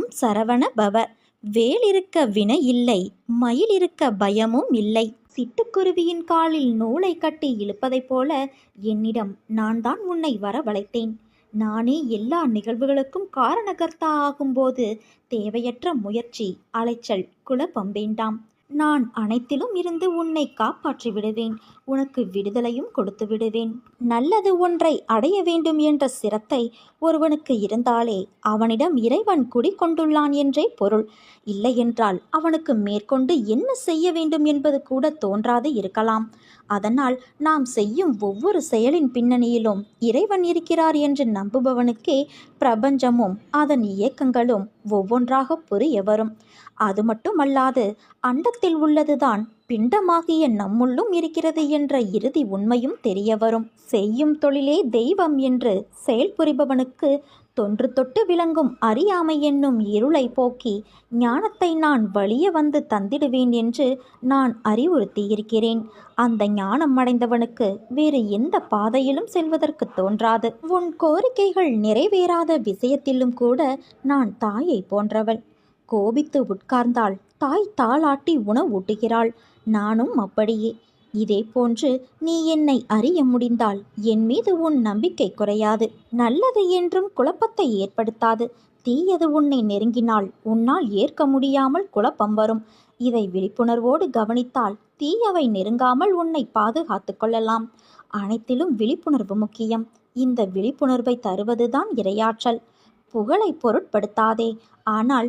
ஓம் சரவண பவ. வேல் இருக்க வினை இல்லை மயில் இருக்க பயமும் இல்லை. சிட்டுக்குருவியின் காலில் நூலை கட்டி இழுப்பதைப் போல என்னிடம் நான் தான் உன்னை வரவழைத்தேன். நானே எல்லா நிகழ்வுகளுக்கும் காரணகர்த்தா ஆகும்போது தேவையற்ற முயற்சி அலைச்சல் குழப்பம் வேண்டாம். நான் அனைத்திலும் இருந்து உன்னை காப்பாற்றி விடுவேன் உனக்கு விடுதலையும் கொடுத்து விடுவேன். நல்லது ஒன்றை அடைய வேண்டும் என்ற சிரத்தை ஒருவனுக்கு இருந்தாலே அவனிடம் இறைவன் குடிக்கொண்டுள்ளான் என்றே பொருள். இல்லையென்றால் அவனுக்கு மேற்கொண்டு என்ன செய்ய வேண்டும் என்பது கூட தோன்றாது இருக்கலாம். அதனால் நாம் செய்யும் ஒவ்வொரு செயலின் பின்னணியிலும் இறைவன் இருக்கிறார் என்று நம்புபவனுக்கே பிரபஞ்சமும் அதன் இயக்கங்களும் ஒவ்வொன்றாக புரிய வரும். அது மட்டுமல்லாது அண்டத்தில் உள்ளதுதான் பிண்டமாகிய நம்முள்ளும் இருக்கிறது என்ற இறுதி உண்மையும் தெரிய வரும். செய்யும் தொழிலே தெய்வம் என்று செயல்புரிபவனுக்கு தொன்று தொட்டு விளங்கும் அறியாமை என்னும் இருளை போக்கி ஞானத்தை நான் வழிய வந்து தந்திடுவேன் என்று நான் அறிவுறுத்தியிருக்கிறேன். அந்த ஞானம் அடைந்தவனுக்கு வேறு எந்த பாதையிலும் செல்வதற்கு தோன்றாது. உன் கோரிக்கைகள் நிறைவேறாத விஷயத்திலும் கூட நான் தாயை போன்றவள் கோபித்து உட்கார்ந்தால் தாய் தாளாட்டி உணவு ஊட்டுகிறாள் நானும் அப்படியே. இதே போன்று நீ என்னை அறிய முடிந்தால் என் மீது உன் நம்பிக்கை குறையாது. நல்லது என்றும் குழப்பத்தை ஏற்படுத்தாது. தீயது உன்னை நெருங்கினால் உன்னால் ஏற்க முடியாமல் குழப்பம் வரும். இதை விழிப்புணர்வோடு கவனித்தால் தீயவை நெருங்காமல் உன்னை பாதுகாத்து கொள்ளலாம். அனைத்திலும் விழிப்புணர்வு முக்கியம். இந்த விழிப்புணர்வை தருவதுதான் இரையாற்றல். புகழை பொருட்படுத்தாதே. ஆனால்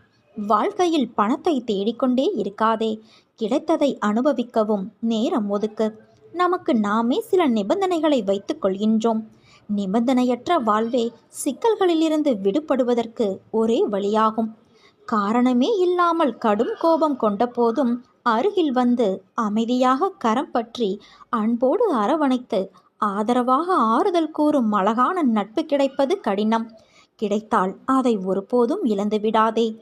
வாழ்க்கையில் பணத்தை தேடிக்கொண்டே இருக்காதே. கிடைத்ததை அனுபவிக்கவும் நேரம் ஒதுக்கு. நமக்கு நாமே சில நிபந்தனைகளை வைத்துக் கொள்கின்றோம். நிபந்தனையற்ற வாழ்வே சிக்கல்களிலிருந்து விடுபடுவதற்கு ஒரே வழியாகும். காரணமே இல்லாமல் கடும் கோபம் கொண்ட போதும் அருகில் வந்து அமைதியாக கரம் பற்றி அன்போடு அரவணைத்து ஆதரவாக ஆறுதல் கூறும் அழகான நட்பு கிடைப்பது கடினம். கிடைத்தால் அதை ஒருபோதும் இழந்து விடாதே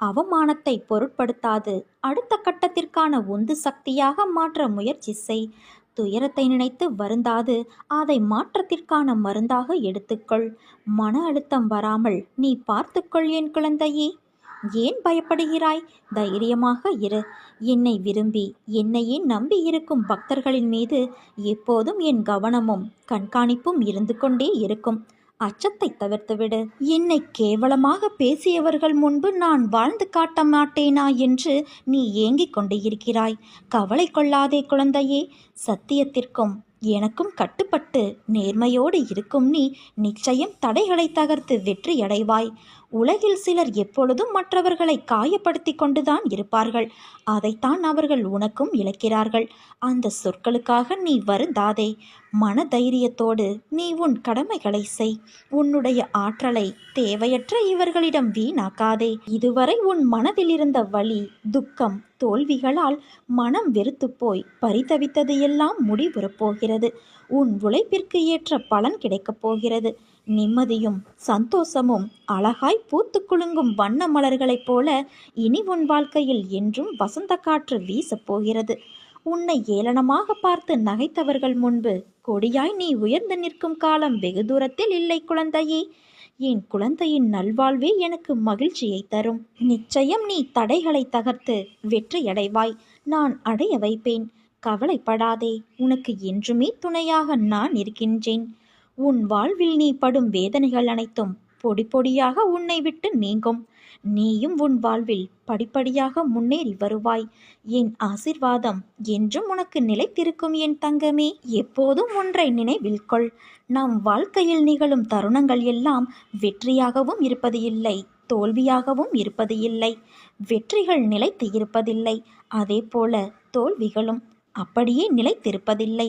அவமானத்தை பொருட்படுத்தாது. அடுத்த கட்டத்திற்கான உந்து சக்தியாக மாற்ற முயற்சி செய். துயரத்தை நினைத்து வருந்தாது. அதை மாற்றத்திற்கான மருந்தாக எடுத்துக்கொள். மன அழுத்தம் வராமல் நீ பார்த்துக்கொள் என் குழந்தையே. ஏன் பயப்படுகிறாய்? தைரியமாக இரு. என்னை விரும்பி என்னையே நம்பி இருக்கும் பக்தர்களின் மீது எப்போதும் என் கவனமும் கண்காணிப்பும் இருந்து கொண்டே இருக்கும். அச்சத்தை தவிர்த்துவிடு என்னை கேவலமாக பேசியவர்கள் முன்பு நான் வாழ்ந்து காட்ட மாட்டேனா என்று நீ ஏங்கிக் கொண்டு இருக்கிறாய் கவலை கொள்ளாதே குழந்தையே. சத்தியத்திற்கும் எனக்கும் கட்டுப்பட்டு நேர்மையோடு இருக்கும் நீ நிச்சயம் தடைகளை தகர்த்து வெற்றியடைவாய். உலகில் சிலர் எப்பொழுதும் மற்றவர்களை காயப்படுத்தி கொண்டுதான் இருப்பார்கள். அதைத்தான் அவர்கள் உனக்கும் இழக்கிறார்கள். அந்த சொற்களுக்காக நீ வருந்தாதே. மன தைரியத்தோடு நீ உன் கடமைகளை செய். உன்னுடைய ஆற்றலை தேவையற்ற இவர்களிடம் வீணாக்காதே. இதுவரை உன் மனதில் இருந்த வலி துக்கம் தோல்விகளால் மனம் வெறுத்து போய் பரிதவித்தது எல்லாம் முடிவுறப் போகிறது. உன் உழைப்பிற்கு ஏற்ற பலன் கிடைக்கப் போகிறது. நிம்மதியும் சந்தோஷமும் அழகாய் பூத்து குலுங்கும் வண்ண மலர்களைப் போல இனி உன் வாழ்க்கையில் என்றும் வசந்த காற்று வீசப் போகிறது. உன்னை ஏளனமாக பார்த்து நகைத்தவர்கள் முன்பு கொடியாய் நீ உயர்ந்து நிற்கும் காலம் வெகு தூரத்தில் இல்லை குழந்தையே. என் குழந்தையின் நல்வாழ்வே எனக்கு மகிழ்ச்சியை தரும். நிச்சயம் நீ தடைகளை தகர்த்து வெற்றியடைவாய். நான் அடைய வைப்பேன். கவலைப்படாதே. உனக்கு என்றுமே துணையாக நான் இருக்கின்றேன். உன் வாழ்வில் நீ படும் வேதனைகள் அனைத்தும் பொடி பொடியாக உன்னை விட்டு நீங்கும். நீயும் உன் வாழ்வில் படிப்படியாக முன்னேறி வருவாய். என் ஆசிர்வாதம் என்றும் உனக்கு நிலைத்திருக்கும் என் தங்கமே. எப்போதும் ஒன்றை நினைவில் கொள். நம் வாழ்க்கையில் நிகழும் தருணங்கள் எல்லாம் வெற்றியாகவும் இருப்பது இல்லை தோல்வியாகவும் இருப்பது இல்லை வெற்றிகள் நிலைத்து இருப்பதில்லை. அதேபோல தோல்விகளும் அப்படியே நிலைத்திருப்பதில்லை.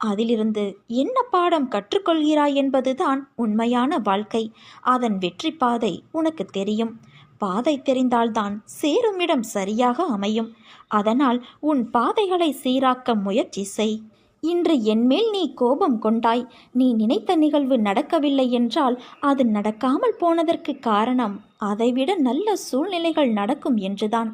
அதிலிருந்து என்ன பாடம் கற்றுக்கொள்கிறாய் என்பதுதான் உண்மையான வாழ்க்கை. அதன் வெற்றி பாதை உனக்கு தெரியும். பாதை தெரிந்தால்தான் சேரும் இடம் சரியாக அமையும். அதனால் உன் பாதைகளை சீராக்க முயற்சி செய். இன்று என்மேல் நீ கோபம் கொண்டாய். நீ நினைத்த நிகழ்வு நடக்கவில்லை என்றால் அது நடக்காமல் போனதற்கு காரணம். அதைவிட நல்ல சூழ்நிலைகள் நடக்கும் என்றுதான்.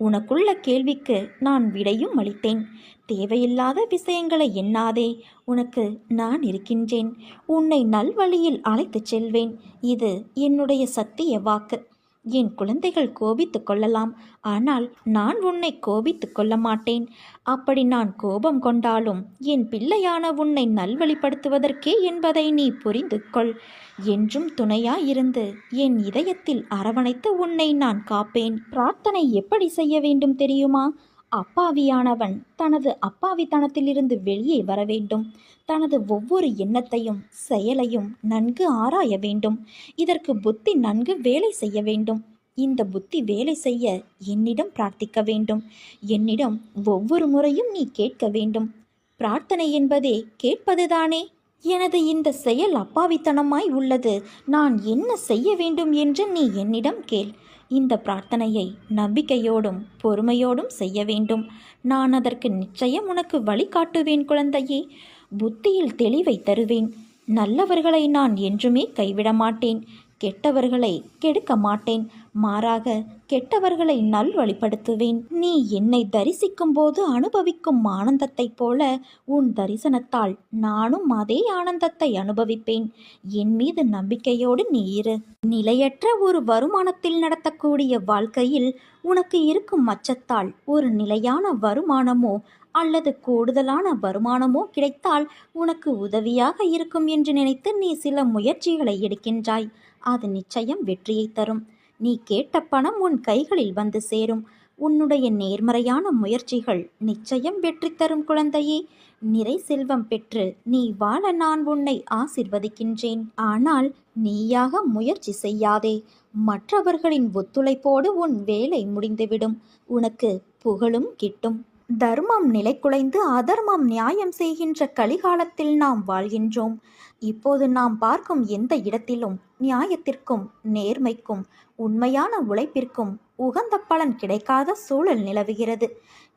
உனக்குள்ள கேள்விக்கு நான் விடையும் அளித்தேன். தேவையில்லாத விஷயங்களை எண்ணாதே. உனக்கு நான் இருக்கின்றேன். உன்னை நல்வழியில் அழைத்துச் செல்வேன். இது என்னுடைய சத்திய வாக்கு. என் குழந்தைகள் கோபித்து கொள்ளலாம். ஆனால் நான் உன்னை கோபித்து கொள்ள மாட்டேன். அப்படி நான் கோபம் கொண்டாலும் என் பிள்ளையான உன்னை நல்வழிப்படுத்துவதற்கே என்பதை நீ புரிந்து கொள். என்றும் துணையாயிருந்து என் இதயத்தில் அரவணைத்து உன்னை நான் காப்பேன். பிரார்த்தனை எப்படி செய்ய வேண்டும் தெரியுமா? அப்பாவியானவன் தனது அப்பாவித்தனத்திலிருந்து வெளியே வர வேண்டும். தனது ஒவ்வொரு எண்ணத்தையும் செயலையும் நன்கு ஆராய வேண்டும். இதற்கு புத்தி நன்கு வேலை செய்ய வேண்டும். இந்த புத்தி வேலை செய்ய என்னிடம் பிரார்த்திக்க வேண்டும். என்னிடம் ஒவ்வொரு முறையும் நீ கேட்க வேண்டும். பிரார்த்தனை என்பதே கேட்பதுதானே? எனது இந்த செயல் அப்பாவித்தனமாய் உள்ளது. நான் என்ன செய்ய வேண்டும் என்று நீ என்னிடம் கேள். இந்த பிரார்த்தனையை நம்பிக்கையோடும் பொறுமையோடும் செய்ய வேண்டும். நான் அதற்கு நிச்சயம் உனக்கு வழிகாட்டுவேன் குழந்தையே. புத்தியில் தெளிவை தருவேன். நல்லவர்களை நான் என்றுமே கைவிட மாட்டேன் கெட்டவர்களை கெடுக்க மாட்டேன் மாறாக கெட்டவர்களை நல்வழிப்படுத்துவேன் நீ என்னை தரிசிக்கும் போது அனுபவிக்கும் ஆனந்தத்தைப் போல உன் தரிசனத்தால் நானும் அதே ஆனந்தத்தை அனுபவிப்பேன். என் மீது நம்பிக்கையோடு நீ இரு. நிலையற்ற ஒரு வருமானத்தில் நடத்தக்கூடிய வாழ்க்கையில் உனக்கு இருக்கும் அச்சத்தால் ஒரு நிலையான வருமானமோ அல்லது கூடுதலான வருமானமோ கிடைத்தால் உனக்கு உதவியாக இருக்கும் என்று நினைத்து நீ சில முயற்சிகளை எடுக்கின்றாய். அது நிச்சயம் வெற்றியை தரும். நீ கேட்ட பணம் உன் கைகளில் வந்து சேரும். உன்னுடைய நேர்மறையான முயற்சிகள் நிச்சயம் வெற்றி தரும் குழந்தையே. நிறை செல்வம் பெற்று நீ வாழ நான் உன்னை ஆசிர்வதிக்கின்றேன். ஆனால் நீயாக முயற்சி செய்யாதே. மற்றவர்களின் ஒத்துழைப்போடு உன் வேலை முடிந்துவிடும். உனக்கு புகழும் கிட்டும். தர்மம் நிலைக்குலைந்து அதர்மம் நியாயம் செய்கின்ற கலிகாலத்தில் நாம் வாழ்கின்றோம். இப்போது நாம் பார்க்கும் எந்த இடத்திலும் நியாயத்திற்கும் நேர்மைக்கும் உண்மையான உழைப்பிற்கும் உகந்த பலன் கிடைக்காத சூழல் நிலவுகிறது.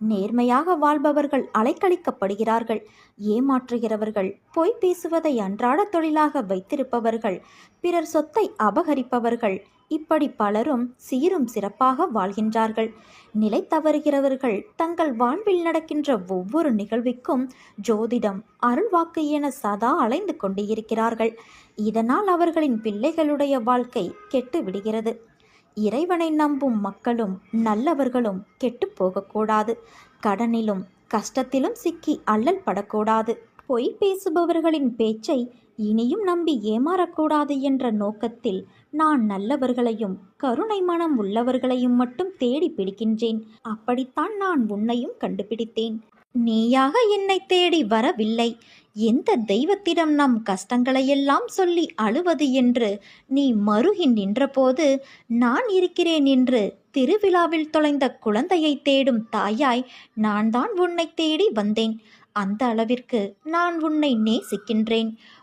நேர்மையாக வாழ்பவர்கள் அலைக்கழிக்கப்படுகிறார்கள். ஏமாற்றுகிறவர்கள் பொய் பேசுவதை அன்றாட தொழிலாக வைத்திருப்பவர்கள் பிறர் சொத்தை அபகரிப்பவர்கள் இப்படி பலரும் சீரும் சிறப்பாக வாழ்கின்றார்கள். நிலை தவறுகிறவர்கள் தங்கள் வாழ்வில் நடக்கின்ற ஒவ்வொரு நிகழ்விற்கும் ஜோதிடம் அருள்வாக்கு என சதா அலைந்து கொண்டு இருக்கிறார்கள். இதனால் அவர்களின் பிள்ளைகளுடைய வாழ்க்கை கெட்டு விடுகிறது. இறைவனை நம்பும் மக்களும் நல்லவர்களும் கெட்டு போகக்கூடாது. கடனிலும் கஷ்டத்திலும் சிக்கி அல்லல் படக்கூடாது. பொய் பேசுபவர்களின் பேச்சை இனியும் நம்பி ஏமாறக்கூடாது என்ற நோக்கத்தில் நான் நல்லவர்களையும் கருணை மனம் உள்ளவர்களையும் மட்டும் தேடி பிடிக்கின்றேன். அப்படித்தான் நான் உன்னையும் கண்டுபிடித்தேன். நீயாக என்னை தேடி வரவில்லை. எந்த தெய்வத்திடம் நம் கஷ்டங்களையெல்லாம் சொல்லி அழுவது என்று நீ மருகி நின்றபோது நான் இருக்கிறேன் என்று திருவிழாவில் தொலைந்த குழந்தையை தேடும் தாயாய் நான் தான் உன்னை தேடி வந்தேன். அந்த அளவிற்கு நான் உன்னை நேசிக்கின்றேன்.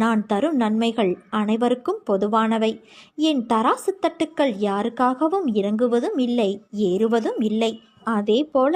நான் தரும் நன்மைகள் அனைவருக்கும் பொதுவானவை. என் தராசு தட்டுக்கள் யாருக்காகவும் இறங்குவதும் இல்லை ஏறுவதும் இல்லை. அதே போல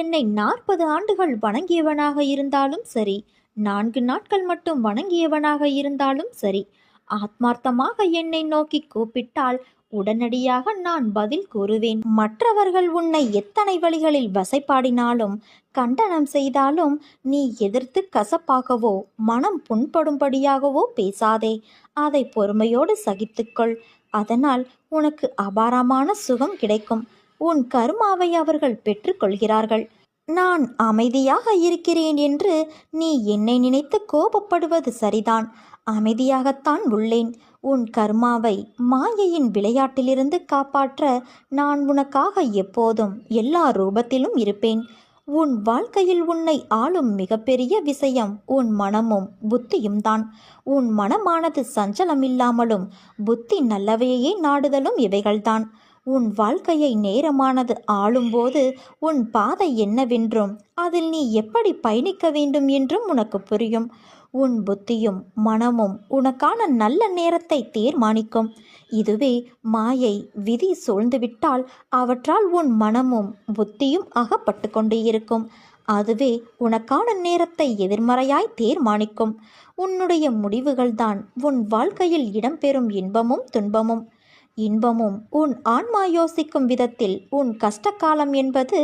என்னை நாற்பது ஆண்டுகள் வணங்கியவனாக இருந்தாலும் சரி நான்கு நாட்கள் மட்டும் வணங்கியவனாக இருந்தாலும் சரி ஆத்மார்த்தமாக என்னை நோக்கி கூப்பிட்டால் உடனடியாக நான் பதில் கூறுவேன். மற்றவர்கள் உன்னை எத்தனை வழிகளில் வசைப்பாடினாலும் கண்டனம் செய்தாலும் நீ எதிர்த்து கசப்பாகவோ மனம் புண்படும்படியாகவோ பேசாதே. அதை பொறுமையோடு சகித்துக்கொள். அதனால் உனக்கு அபாரமான சுகம் கிடைக்கும். உன் கருமாவை அவர்கள் பெற்றுக்கொள்கிறார்கள். நான் அமைதியாக இருக்கிறேன் என்று நீ என்னை நினைத்து கோபப்படுவது சரிதான். அமைதியாகத்தான் உள்ளேன். உன் கர்மாவை மாயையின் விளையாட்டிலிருந்து காப்பாற்ற நான் உனக்காக எப்போதும் எல்லா ரூபத்திலும் இருப்பேன். உன் வாழ்க்கையில் உன்னை ஆளும் மிகப்பெரிய விஷயம் உன் மனமும் புத்தியும் தான். உன் மனமானது சஞ்சலமில்லாமலும் புத்தி நல்லவையே நாடுதலும் இவைகள்தான். உன் வாழ்க்கையை நேரமானது ஆளும்போது உன் பாதை என்னவென்றும் அதில் நீ எப்படி பயணிக்க வேண்டும் என்றும் உனக்கு புரியும். உன் புத்தியும் மனமும் உனக்கான நல்ல நேரத்தை தீர்மானிக்கும். இதுவே மாயை விதி சூழ்ந்துவிட்டால் அவற்றால் உன் மனமும் புத்தியும் அகப்பட்டு கொண்டு இருக்கும். அதுவே உனக்கான நேரத்தை எதிர்மறையாய் தீர்மானிக்கும். உன்னுடைய முடிவுகள்தான் உன் வாழ்க்கையில் இடம்பெறும் இன்பமும் துன்பமும். இன்பமும் உன் ஆன்மா யோசிக்கும் விதத்தில் உன் கஷ்டகாலம் என்பது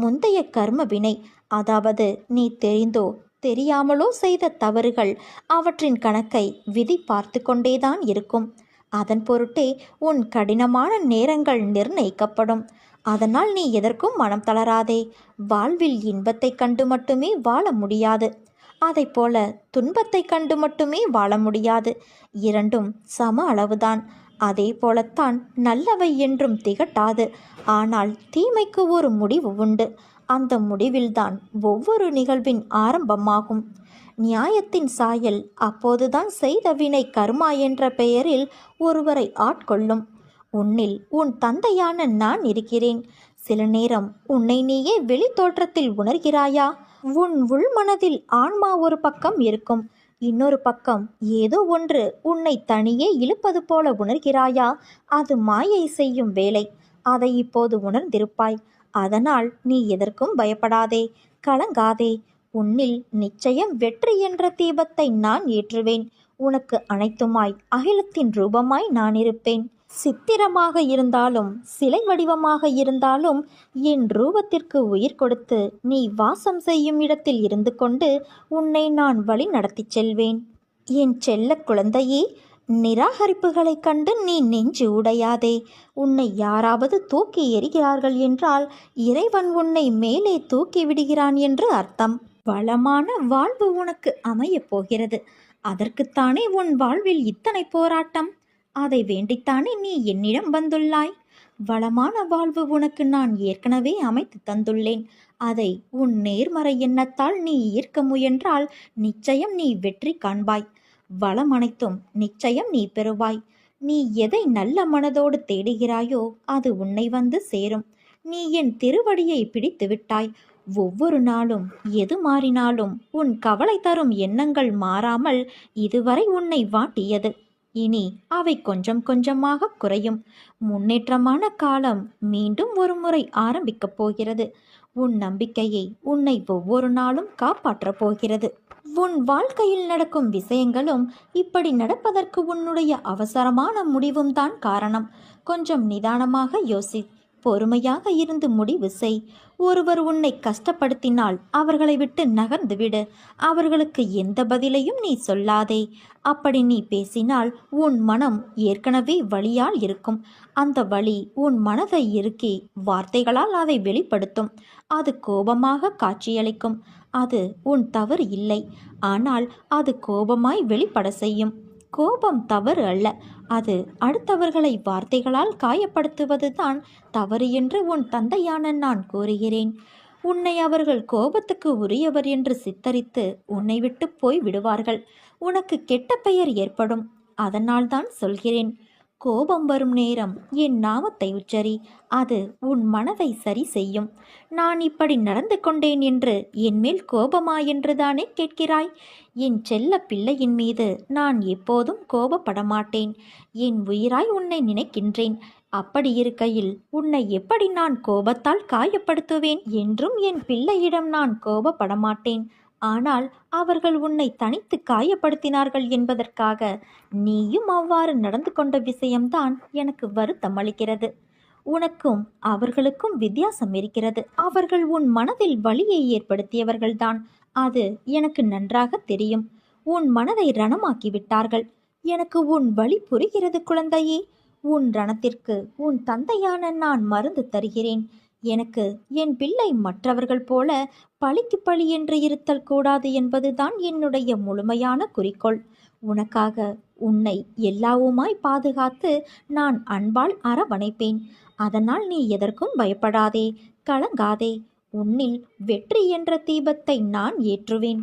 முந்தைய கர்ம வினை. அதாவது நீ தெரிந்தோ தெரியாமலோ செய்த தவறுகள் அவற்றின் கணக்கை விதி பார்த்து கொண்டேதான் இருக்கும். அதன் பொருட்டே உன் கடினமான நேரங்கள் நிர்ணயிக்கப்படும். அதனால் நீ எதற்கும் மனம் தளராதே. வாழ்வில் இன்பத்தை கண்டு மட்டுமே வாழ முடியாது. அதை போல துன்பத்தை கண்டு மட்டுமே வாழ முடியாது. இரண்டும் சம அளவுதான். அதே போலத்தான் நல்லவை என்றும் திகட்டாது. ஆனால் தீமைக்கு ஒரு முடிவு உண்டு. அந்த முடிவில்தான் ஒவ்வொரு நிகழ்வின் ஆரம்பமாகும். நியாயத்தின் சாயல் அப்போதுதான் செய்த வினை கர்மா என்ற பெயரில் ஒருவரை ஆட்கொள்ளும். உன்னில் உன் தந்தையான நான் இருக்கிறேன். சில நேரம் உன்னை நீயே வெளி தோற்றத்தில் உணர்கிறாயா? உன் உள்மனதில் ஆன்மா ஒரு பக்கம் இருக்கும். இன்னொரு பக்கம் ஏதோ ஒன்று உன்னை தனியே இழுப்பது போல உணர்கிறாயா? அது மாயை செய்யும் வேலை. அதை இப்போது உணர்ந்திருப்பாய். அதனால் நீ எதற்கும் பயப்படாதே கலங்காதே. உன்னில் நிச்சயம் வெற்றி என்ற தீபத்தை நான் ஏற்றுவேன். உனக்கு அனைத்துமாய் அகிலத்தின் ரூபமாய் நான் இருப்பேன். சித்திரமாக இருந்தாலும் சிலை வடிவமாக இருந்தாலும் என் ரூபத்திற்கு உயிர் கொடுத்து நீ வாசம் செய்யும் இடத்தில் இருந்து கொண்டு உன்னை நான் வழி நடத்திச் செல்வேன். என் செல்ல குழந்தையே நிராகரிப்புகளைக் கண்டு நீ நெஞ்சு உடையாதே. உன்னை யாராவது தூக்கி எறிகிறார்கள் என்றால் இறைவன் உன்னை மேலே தூக்கி விடுகிறான் என்று அர்த்தம். வளமான வாழ்வு உனக்கு அமையப் போகிறது. அதற்குத்தானே உன் வாழ்வில் இத்தனை போராட்டம்? அதை வேண்டித்தானே நீ என்னிடம் வந்துள்ளாய்? வளமான வாழ்வு உனக்கு நான் ஏற்கனவே அமைத்து தந்துள்ளேன். அதை உன் நேர்மறை எண்ணத்தால் நீ ஈர்க்க முயன்றால் நிச்சயம் நீ வெற்றி காண்பாய். வளம் அனைத்தும் நிச்சயம் நீ பெறுவாய். நீ எதை நல்ல மனதோடு தேடுகிறாயோ அது உன்னை வந்து சேரும். நீ என் திருவடியை பிடித்து விட்டாய். ஒவ்வொரு நாளும் எது மாறினாலும் உன் கவலை தரும் எண்ணங்கள் மாறாமல் இதுவரை உன்னை வாட்டியது. இனி அவை கொஞ்சம் கொஞ்சமாக குறையும். முன்னேற்றமான காலம் மீண்டும் ஒரு முறை ஆரம்பிக்கப் போகிறது. உன் நம்பிக்கையை உன்னை ஒவ்வொரு நாளும் காப்பாற்றப் போகிறது. உன் வாழ்க்கையில் நடக்கும் விஷயங்களும் இப்படி நடப்பதற்கு உன்னுடைய அவசரமான முடிவும் தான் காரணம். கொஞ்சம் நிதானமாக யோசி. பொறுமையாக இருந்து முடிவு செய். ஒருவர் உன்னை கஷ்டப்படுத்தினால் அவர்களை விட்டு நகர்ந்து விடு. அவர்களுக்கு எந்த பதிலையும் நீ சொல்லாதே. அப்படி நீ பேசினால் உன் மனம் ஏற்கனவே வழியால் இருக்கும். அந்த வழி உன் மனதை இறுக்கி வார்த்தைகளால் அதை வெளிப்படுத்தும். அது கோபமாக காட்சியளிக்கும். அது உன் தவறு இல்லை. ஆனால் அது கோபமாய் வெளிப்பட செய்யும். கோபம் தவறு அல்ல. அது அடுத்தவர்களை வார்த்தைகளால் காயப்படுத்துவதுதான் தவறு என்று உன் தந்தையான நான் கூறுகிறேன். உன்னை அவர்கள் கோபத்துக்கு உரியவர் என்று சித்தரித்து உன்னை விட்டு போய் விடுவார்கள். உனக்கு கெட்ட பெயர் ஏற்படும். அதனால்தான் சொல்கிறேன். கோபம் வரும் நேரம் என் நாமத்தை உச்சரி. அது உன் மனதை சரி செய்யும். நான் இப்படி நடந்து கொண்டேன் என்று என் மேல் கோபமா என்றுதானே கேட்கிறாய்? என் செல்ல பிள்ளையின் மீது நான் எப்போதும் கோபப்பட மாட்டேன். என் உயிராய் உன்னை நினைக்கின்றேன். அப்படி இருக்கையில் உன்னை எப்படி நான் கோபத்தால் காயப்படுத்துவேன் என்றும் என் பிள்ளையிடம் நான் கோபப்பட மாட்டேன். ஆனால் அவர்கள் உன்னை தனித்து காயப்படுத்தினார்கள் என்பதற்காக நீயும் அவ்வாறு நடந்து கொண்ட விஷயம்தான் எனக்கு வருத்தம் அளிக்கிறது. உனக்கும் அவர்களுக்கும் வித்தியாசம் இருக்கிறது. அவர்கள் உன் மனதில் வலியை ஏற்படுத்தியவர்கள்தான். அது எனக்கு நன்றாக தெரியும். உன் மனதை ரணமாக்கி விட்டார்கள் எனக்கு உன் வழி புரிகிறது குழந்தையே. உன் ரணத்திற்கு உன் தந்தையான நான் மருந்து தருகிறேன். எனக்கு என் பிள்ளை மற்றவர்கள் போல பழிக்கு பழி என்று இருத்தல் கூடாது என்பதுதான் என்னுடைய முழுமையான குறிக்கோள். உனக்காக உன்னை எல்லாவுமாய் பாதுகாத்து நான் அன்பால் அரவணைப்பேன். அதனால் நீ எதற்கும் பயப்படாதே கலங்காதே. உன்னில் வெற்றி என்ற தீபத்தை நான் ஏற்றுவேன்.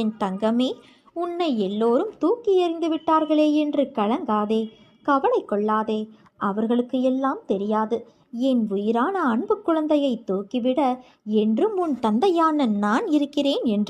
என் தங்கமே உன்னை எல்லோரும் தூக்கி எறிந்து விட்டார்களே என்று கலங்காதே கவலை கொள்ளாதே. அவர்களுக்கு எல்லாம் தெரியாது. என் உயிரான அன்பு குழந்தையை தூக்கிவிட என்றும் உன் தந்தையான நான் இருக்கிறேன் என்று